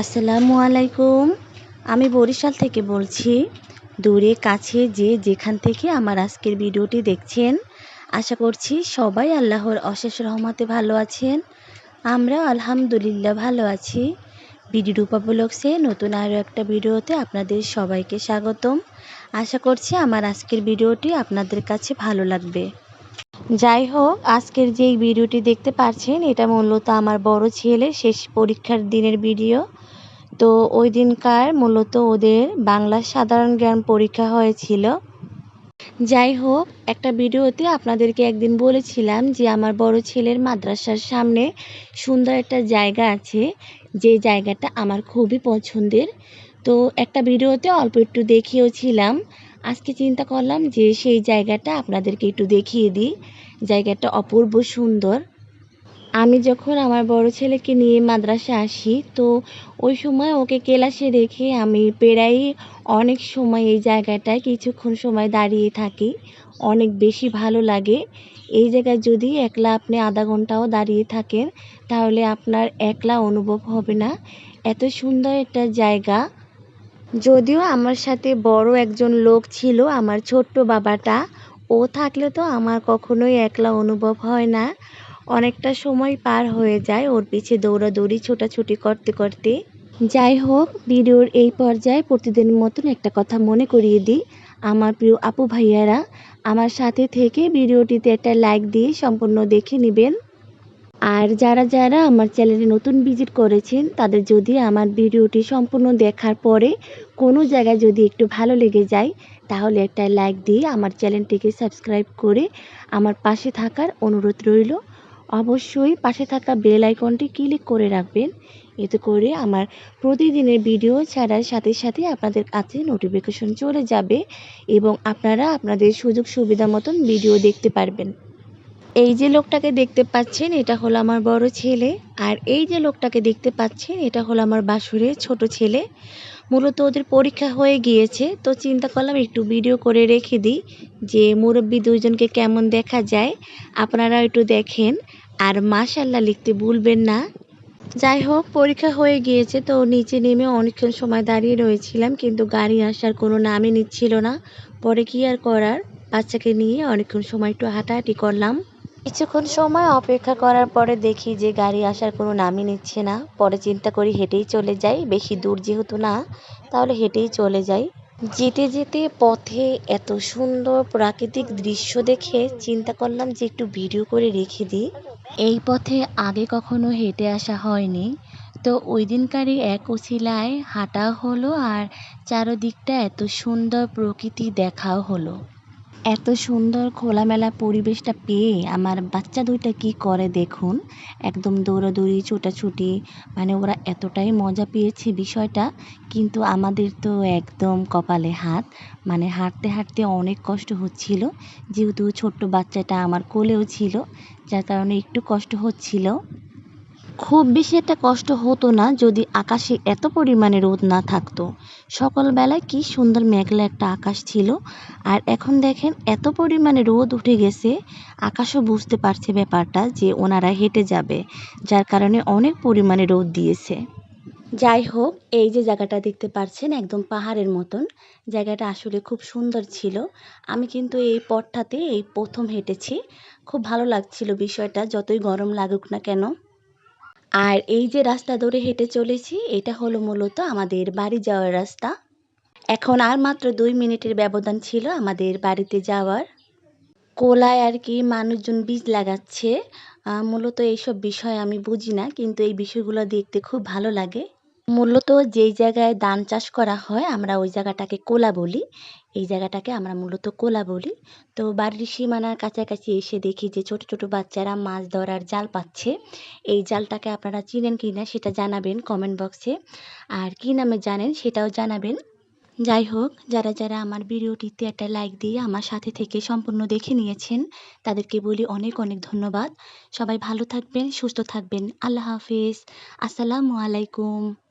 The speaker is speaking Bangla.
আসসালামু আলাইকুম। আমি বরিশাল থেকে বলছি, দূরে, কাছে, যে যেখান থেকে আমার আজকের ভিডিওটি দেখছেন, আশা করছি সবাই আল্লাহর অশেষ রহমতে ভালো আছেন। আমরা আলহামদুলিল্লাহ ভালো আছি। বিডি রূপা ব্লগসে নতুন আরও একটা ভিডিওতে আপনাদের সবাইকে স্বাগতম। আশা করছি আমার আজকের ভিডিওটি আপনাদের কাছে ভালো লাগবে। যাই হোক আজকের যেই ভিডিওটি দেখতে পাচ্ছেন এটা মূলত আমার বড় ছেলের শেষ পরীক্ষার দিনের ভিডিও। তো ওই দিনকার মূলত ওদের বাংলা সাধারণ জ্ঞান পরীক্ষা হয়েছিল। যাই হোক একটা ভিডিওতে আপনাদেরকে একদিন বলেছিলাম যে আমার বড় ছেলের মাদ্রাসার সামনে সুন্দর একটা জায়গা আছে। যে জায়গাটা আমার খুবই পছন্দের। তো একটা ভিডিওতে অল্প একটু দেখিয়েওছিলাম আজকে চিন্তা করলাম যে সেই জায়গাটা আপনাদেরকে একটু দেখিয়ে দিই। জায়গাটা অপূর্ব সুন্দর। আমি যখন আমার বড় ছেলেকে নিয়ে মাদ্রাসা আসি, তো ওই সময় ওকে ক্লাসে রেখে আমি প্রায়ই অনেক সময় এই জায়গাটায় কিছুক্ষণ সময় দাঁড়িয়ে থাকি। অনেক বেশি ভালো লাগে। এই জায়গায় যদি একলা আপনি আধা ঘন্টাও দাঁড়িয়ে থাকেন, তাহলে আপনার একলা অনুভব হবে না। এত সুন্দর একটা জায়গা। যদিও আমার সাথে বড় একজন লোক ছিল, আমার ছোট্ট বাবাটা। ও থাকলে তো আমার কখনোই একলা অনুভব হয় না। অনেকটা সময় পার হয়ে যায় ওর পিছে দৌড়াদৌড়ি, ছোটাছুটি করতে করতে। যাই হোক, ভিডিওর এই পর্যায়ে প্রতিদিনের মতন একটা কথা মনে করিয়ে দিই। আমার প্রিয় আপু ভাইয়ারা, আমার সাথে থেকে ভিডিওটিতে একটা লাইক দিয়ে সম্পূর্ণ দেখে নেবেন। আর যারা যারা আমার চ্যানেলে নতুন ভিজিট করেছেন, তাদের যদি আমার ভিডিওটি সম্পূর্ণ দেখার পরে কোনো জায়গায় যদি একটু ভালো লেগে যায়, তাহলে একটা লাইক দিয়ে আমার চ্যানেলটিকে সাবস্ক্রাইব করে আমার পাশে থাকার অনুরোধ রইল। অবশ্যই পাশে থাকা বেল আইকনটি ক্লিক করে রাখবেন। এতে করে আমার প্রতিদিনের ভিডিও ছাড়ার সাথে সাথে আপনাদের কাছে নোটিফিকেশন চলে যাবে এবং আপনারা আপনাদের সুযোগ সুবিধা মতন ভিডিও দেখতে পারবেন। এই যে লোকটাকে দেখতে পাচ্ছেন, এটা হলো আমার বড় ছেলে। আর এই যে লোকটাকে দেখতে পাচ্ছেন, এটা হলো আমার বাসুরের ছোট ছেলে। মূলত ওদের পরীক্ষা হয়ে গিয়েছে, তো চিন্তা করলাম একটু ভিডিও করে রেখে দিই যে মুরব্বী দুজনকে কেমন দেখা যায়। আপনারা একটু দেখেন, আর মাশাল্লাহ লিখতে ভুলবেন না। যাই হোক, পরীক্ষা হয়ে গিয়েছে, তো নিচে নেমে অনেকক্ষণ সময় দাঁড়িয়ে রয়েছিলাম, কিন্তু গাড়ি আসার কোনো নামই নিচ্ছিল না। পরে কি আর করার? বাচ্চাকে নিয়ে অনেকক্ষণ সময় একটু হাঁটাহাঁটি করলাম। কিছুক্ষণ সময় অপেক্ষা করার পরে দেখি যে গাড়ি আসার কোনো নামই নিচ্ছে না। পরে চিন্তা করি হেঁটেই চলে যাই, বেশি দূর যেহেতু না, তাহলে হেঁটেই চলে যাই। যেতে যেতে পথে এত সুন্দর প্রাকৃতিক দৃশ্য দেখে চিন্তা করলাম যে একটু ভিডিও করে রেখে দিই। এই পথে আগে কখনো হেঁটে আসা হয়নি। তো ওই দিনকারই এক উছিলায় হাঁটা হলো আর চারদিকটা এত সুন্দর প্রকৃতি দেখাও হলো। এত সুন্দর খোলামেলা পরিবেশটা পেয়ে আমার বাচ্চা দুইটা কি করে দেখুন? একদম দৌড়াদৌড়ি, ছোটাছুটি মানে ওরা এতটাই মজা পেয়েছে বিষয়টা, কিন্তু আমাদের তো একদম কপালে হাত মানে হাঁটতে হাঁটতে অনেক কষ্ট হচ্ছিল, যেহেতু ছোট্ট বাচ্চাটা আমার কোলেও ছিল, যার কারণে একটু কষ্ট হচ্ছিল। খুব বেশি একটা কষ্ট হতো না যদি আকাশে এত পরিমাণে রোদ না থাকতো। সকালবেলায় কি সুন্দর মেঘলা একটা আকাশ ছিল। আর এখন দেখেন এত পরিমাণে রোদ উঠে গেছে, আকাশও বুঝতে পারছে ব্যাপারটা যে ওনারা হেঁটে যাবে, যার কারণে অনেক পরিমাণে রোদ দিয়েছে। যাই হোক, এই যে জায়গাটা দেখতে পাচ্ছেন একদম পাহাড়ের মতন, জায়গাটা আসলে খুব সুন্দর ছিল। আমি কিন্তু এই পথটাতে এই প্রথম হেঁটেছি। খুব ভালো লাগছিল বিষয়টা, যতই গরম লাগুক না কেন। আর এই যে রাস্তা ধরে হেঁটে চলেছি, এটা হলো মূলত আমাদের বাড়ি যাওয়ার রাস্তা। এখন আর মাত্র দুই মিনিটের ব্যবধান ছিল আমাদের বাড়িতে যাওয়ার। কোলায় আর কি মানুষজন বীজ লাগাচ্ছে। মূলত এইসব বিষয় আমি বুঝি না, কিন্তু এই বিষয়গুলো দেখতে খুব ভালো লাগে। মূলত যেই জায়গায় ধান চাষ করা হয়, আমরা ওই জায়গাটাকে কোলা বলি। এই জায়গাটাকে আমরা মূলত কোলা বলি। তো বাড়ির সীমানার কাছাকাছি এসে দেখি যে ছোট ছোট বাচ্চারা মাছ ধরার জাল পাচ্ছে। এই জালটাকে আপনারা চিনেন কি না সেটা জানাবেন কমেন্ট বক্সে আর কি নামে জানেন সেটাও জানাবেন। যাই হোক, যারা যারা আমার ভিডিওটিতে একটা লাইক দিয়ে আমার সাথে থেকে সম্পূর্ণ দেখে নিয়েছেন, তাদেরকে বলি অনেক অনেক ধন্যবাদ। সবাই ভালো থাকবেন, সুস্থ থাকবেন। আল্লাহ হাফিজ। আসসালামু আলাইকুম।